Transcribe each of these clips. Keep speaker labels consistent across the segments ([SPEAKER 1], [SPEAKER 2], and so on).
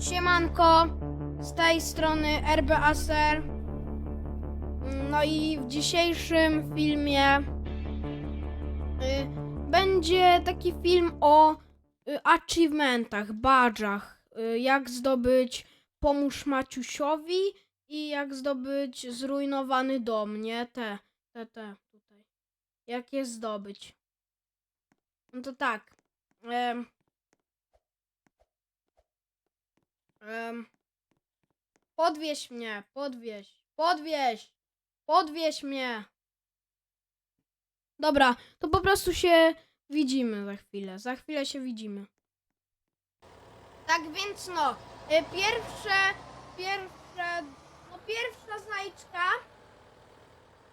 [SPEAKER 1] Siemanko, z tej strony RBASer. No i w dzisiejszym filmie y, będzie taki film o y, achievementach, badżach. Y, jak zdobyć pomóż Maciusiowi i jak zdobyć zrujnowany dom, nie? Te, te, te tutaj. Jak je zdobyć? No to tak. Em, Em, podwieź mnie, podwieź, podwieź, podwieź mnie. Dobra, to po prostu się widzimy za chwilę. Za chwilę się widzimy. Tak więc no, y, pierwsze, pierwsze, no pierwsza znajdźka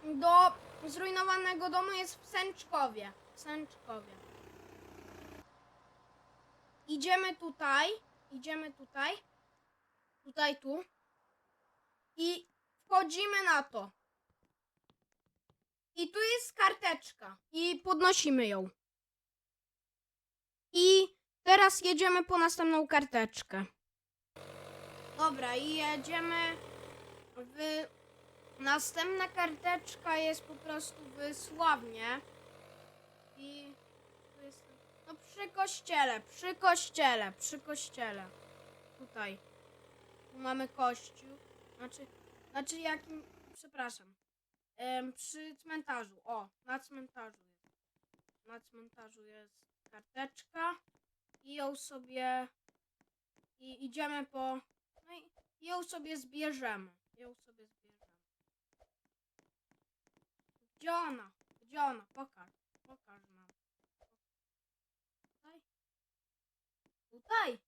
[SPEAKER 1] do zrujnowanego domu jest w Sęczkowie. W Sęczkowie. Idziemy tutaj, idziemy tutaj, tutaj tu i wchodzimy na to. I tu jest karteczka i podnosimy ją. I teraz jedziemy po następną karteczkę. Dobra, i jedziemy w... Następna karteczka jest po prostu w Sławnie. I tu jest... No przy kościele, przy kościele, przy kościele. Tutaj. Tu mamy kościół. Znaczy, znaczy jakim... Przepraszam. Em, przy cmentarzu. O, na cmentarzu jest. Na cmentarzu jest karteczka. I ją sobie... I idziemy po... No i ją sobie zbierzemy. Ją sobie zbierzemy. Gdzie ona? Gdzie ona? Pokaż. Pokaż nam. Tutaj? Tutaj?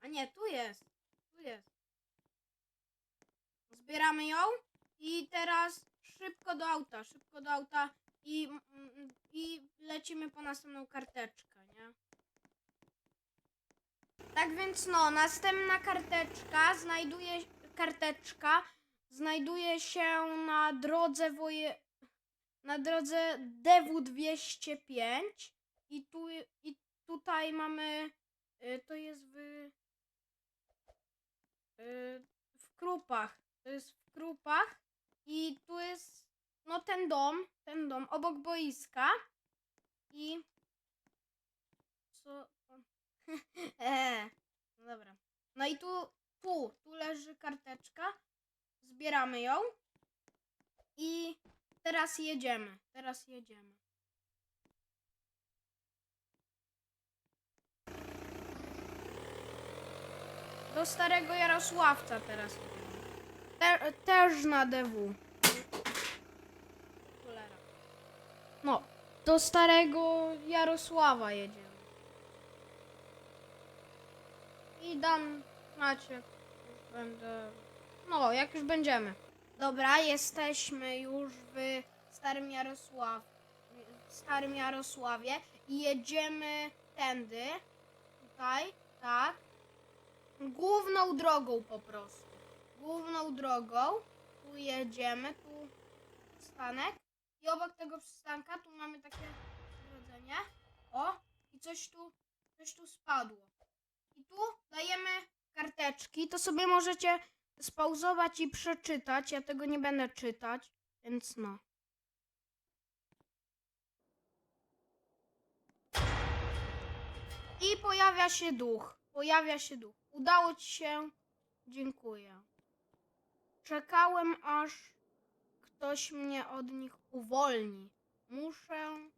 [SPEAKER 1] A nie, tu jest. Tu jest. Zbieramy ją i teraz szybko do auta, szybko do auta i, mm, i lecimy po następną karteczkę, nie? Tak więc no, następna karteczka znajduje karteczka znajduje się na drodze woje na drodze DW205 i tu i tutaj mamy y, to jest w w Krupach. To jest w Krupach i tu jest no ten dom, ten dom obok boiska i co eee, no dobra. No i tu tu tu leży karteczka. Zbieramy ją i teraz jedziemy. Teraz jedziemy. Do starego Jarosławca teraz. Te, też na DW. No, do starego Jarosława jedziemy. I dam macie. Już będę. No, jak już będziemy. Dobra, jesteśmy już w Starym Jarosław... w Starym Jarosławie i jedziemy tędy. Tutaj, tak. Główną drogą po prostu. Główną drogą. Tu jedziemy, tu przystanek. I obok tego przystanka tu mamy takie ogrodzenie. O, i coś tu, coś tu spadło. I tu dajemy karteczki. To sobie możecie spauzować i przeczytać. Ja tego nie będę czytać, więc no. I pojawia się duch. Pojawia się duch. Udało ci się. Dziękuję. Czekałem, aż ktoś mnie od nich uwolni. Muszę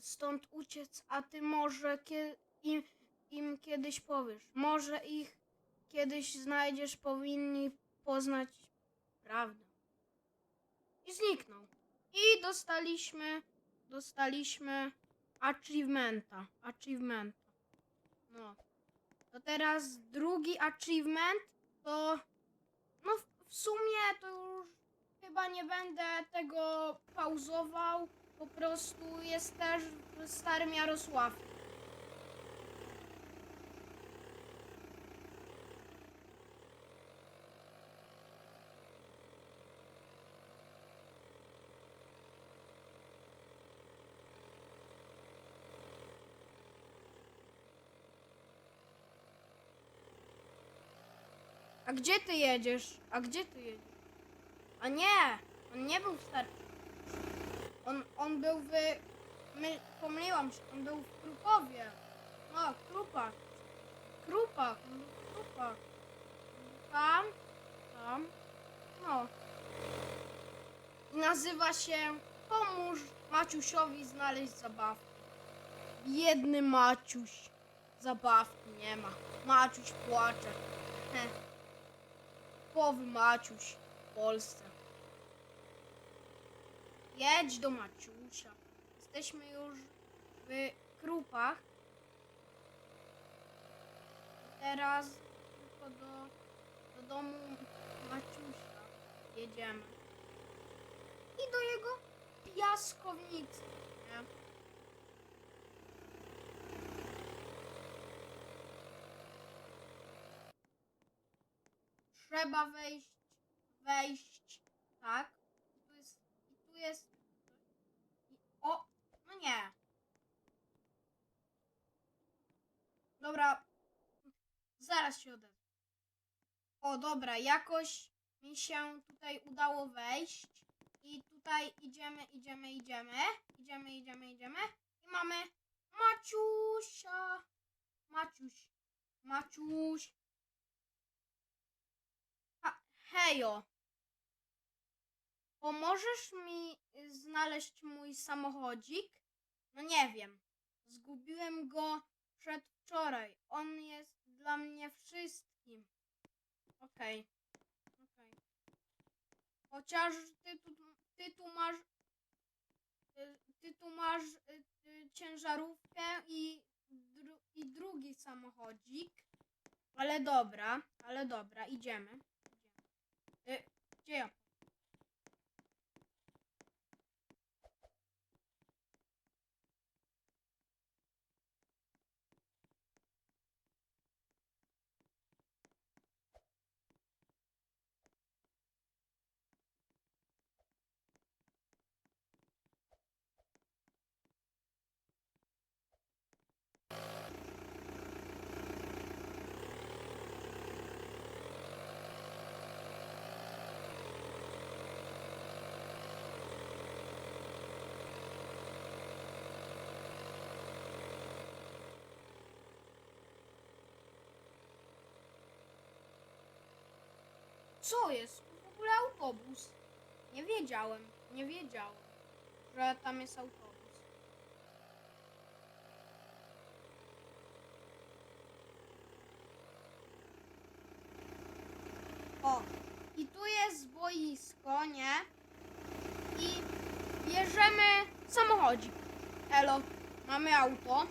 [SPEAKER 1] stąd uciec, a ty może kie- im, im kiedyś powiesz. Może ich kiedyś znajdziesz, powinni poznać prawdę. I zniknął. I dostaliśmy, dostaliśmy achievementa. Achievementa. No. To teraz drugi achievement to no w, w sumie to już chyba nie będę tego pauzował. Po prostu jest też w Starym Jarosławie. A gdzie ty jedziesz? A gdzie ty jedziesz? A nie! On nie był w Star... On, on był w... My, pomyliłam się, on był w Krupowie. No, Krupak. Krupak, on był w Krupach. Tam, tam, no. Nazywa się Pomóż Maciusiowi znaleźć zabawkę. Biedny Maciuś. Zabawki nie ma. Maciuś płacze. Heh. Powy Maciuś w Polsce. Jedź do Maciusia. Jesteśmy już w Krupach. Teraz tylko do, do domu Maciusia jedziemy. I do jego piaskownicy. Nie? Trzeba wejść, wejść, tak? I tu jest, i tu jest, i, o, no nie. Dobra, zaraz się odezwę. O, dobra, jakoś mi się tutaj udało wejść. I tutaj idziemy, idziemy, idziemy. Idziemy, idziemy, idziemy. I mamy Maciusia. Maciuś. Maciuś. Ha, hejo. Pomożesz mi y, znaleźć mój samochodzik? No nie wiem. Zgubiłem go przedwczoraj. On jest dla mnie wszystkim. Okej. Okej. Chociaż ty tu, ty tu masz. y, Ty tu masz y, ciężarówkę i, dru, i drugi samochodzik. Ale dobra, ale dobra, idziemy. Idziemy. Y, gdzie Co jest? W ogóle autobus. Nie wiedziałem, nie wiedziałem, że tam jest autobus. O, i tu jest boisko, nie? I bierzemy samochodzik. Elo, mamy auto.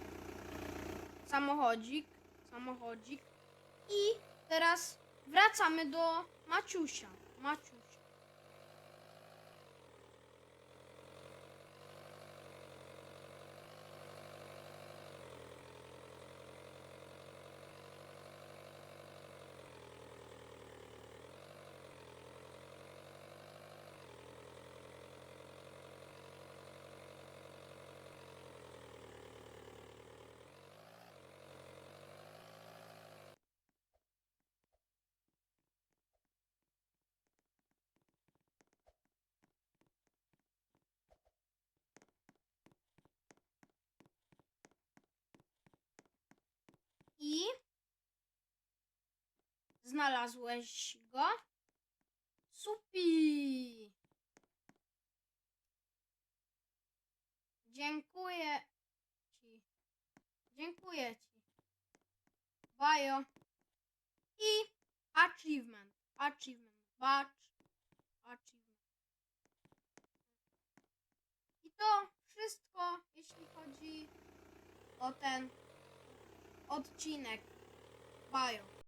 [SPEAKER 1] Samochodzik, samochodzik. I teraz wracamy do Maciusia. Maciusia. I znalazłeś go? Supi! Dziękuję ci. Dziękuję ci. Bajo. I achievement. Achievement. Batch. Achievement. I to wszystko, jeśli chodzi o ten odcinek. Bajo.